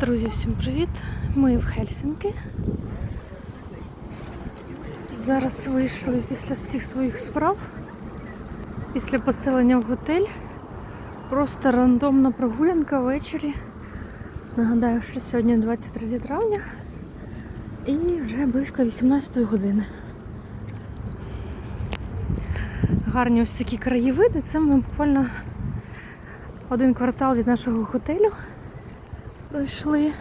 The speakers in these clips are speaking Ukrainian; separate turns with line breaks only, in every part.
Друзі, всім привіт! Ми в Хельсінки. Зараз вийшли після всіх своїх справ, після поселення в готель. Просто рандомна прогулянка ввечері. Нагадаю, що сьогодні 23 травня і вже близько 18 години. Гарні ось такі краєвиди. Це ми буквально один квартал від нашого готелю пройшли.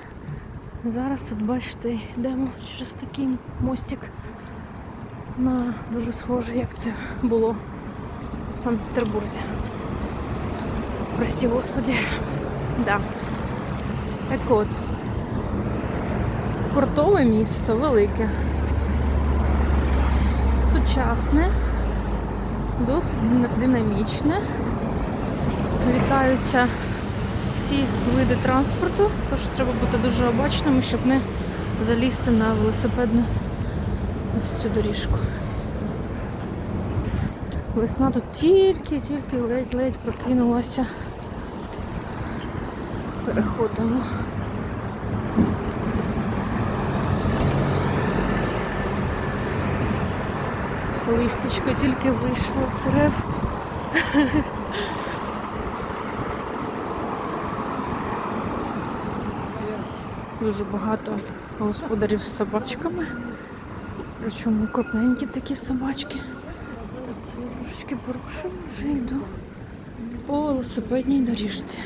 Зараз, от бачите, йдемо через такий мостик на дуже схоже, як це було в Санкт-Петербурзі. Прості господі. Да. Так от. Портове місто велике. Сучасне, досить динамічне. Вітаються всі види транспорту, тож треба бути дуже обачними, щоб не залізти на велосипедну ось цю доріжку. Весна тут тільки-тільки ледь-ледь прокинулася. Переходимо. Листячко тільки вийшло з дерев. Дуже багато господарів з собачками. Причому крупненькі такі собачки. Так, трошки порушу, вже йду по велосипедній доріжці.